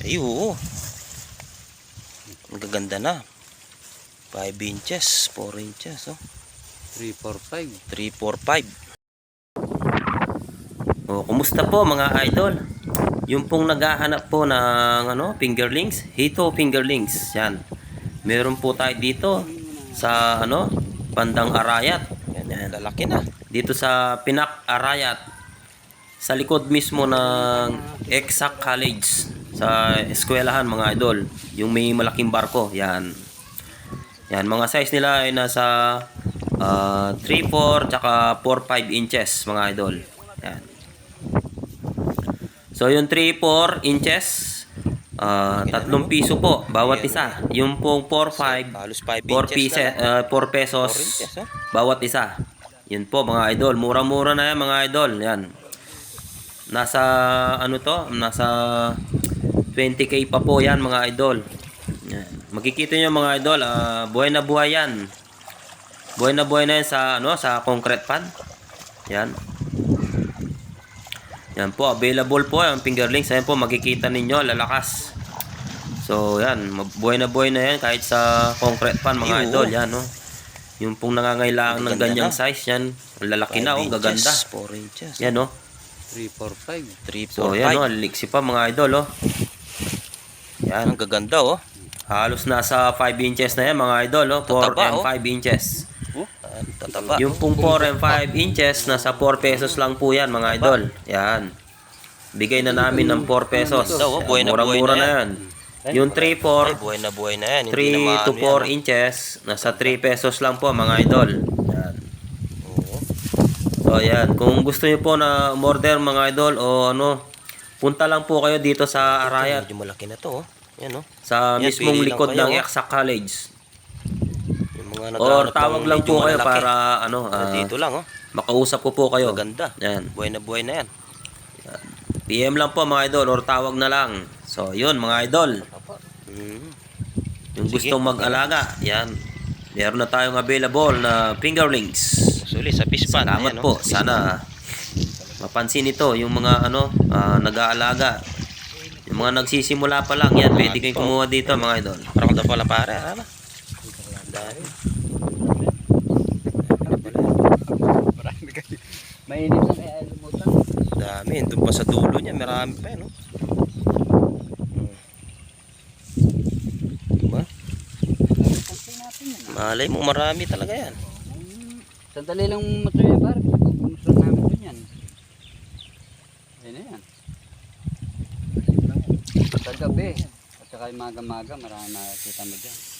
Ay, oo. Ang gaganda na. 5 inches, 4 inches, oh. 3, 4, 5. 3, 4, 5. Oh, kumusta po mga idol? Yung pong naghahanap po ng ano, fingerlings, hito fingerlings, yan. Meron po tayo dito sa ano, bandang Arayat. Yan, yan. Lalaki na. Dito sa Pinak Arayat. Sa likod mismo ng Exact College sa eskwelahan mga idol. Yung may malaking barko, yan. Yan, mga size nila ay nasa ah, 3-4 tsaka 4-5 inches mga idol. Yan. So yung 3-4 inches, ah, tatlong piso po bawat isa. Yung pong 4-5, Halos 5 4 inches pieces, na. ah, 4 pesos 4 inches, bawat isa. Yun po mga idol, mura-mura na yan mga idol. Yan. Nasa ano to, nasa 20k pa po yan mga idol. Yan. Makikita nyo mga idol, ah, buhay na buhay yan. Buhay na buhay na yan sa ano, sa concrete pad. Yan. Yan po, available po yung fingerlings. Ayan po, makikita ninyo, lalakas. So, yan, buhay na buhay na yan kahit sa concrete pan mga oo. idol. Yan, no. Yung pong nangangailangan ng ganyang na. size, yan. Ang lalaki na, oh, gaganda. 4 inches. Yan, no. 3, 4, 5. 3, 4, So, yan, no, liksi pa mga idol, oh. Yan, Ang gaganda, oh. halos nasa 5 inches na yan mga idol, oh. 4 Tataba, and oh. 5 inches. Ah, Tataba. Yung pong 4 and 5 inches, nasa 4 pesos lang po yan mga idol. Yan. Bigay na namin ng 4 pesos. Oh, buhay na buhay na na yan. Yung 3, Ay, 4, buhay na buhay na yan. Hindi 3 na to maano yan, 4 oh. inches, nasa 3 pesos lang po mga idol. Yan. So yan, kung gusto niyo po na order mga idol o ano, punta lang po kayo dito sa Arayat Medyo malaki na to, oh. Yan, oh. sa Yan, mismong likod kayo, ng oh. Exact College. Yung mga Or tawag ng lang po kayo para ano, ah, dito lang, oh. makausap ko po kayo. Maganda. Yan. Buhay na buhay na yan. PM lang po mga idol or tawag na lang. So, yun mga idol. Mm. Yung Sige. gustong mag-alaga, yan. Meron na tayong available na fingerlings. Suli sa pispan. Salamat Ayan, po. Sana mapansin ito yung mga ano, ah, nag-aalaga. Yung mga nagsisimula pa lang yan, pwede kayong kumuha dito mga idol. Parang daw pala pare, ano? Kayo. Mainit na kaya lumutan. Dami. Doon pa sa dulo niya, marami pa oh. Hmm. Diba? Malay mo, marami talaga yan. Sandali lang matuloy bar. Gusto namin dun yan. Ayun na yan. Sa gabi. At saka yung maga-maga, marami makikita mo dyan.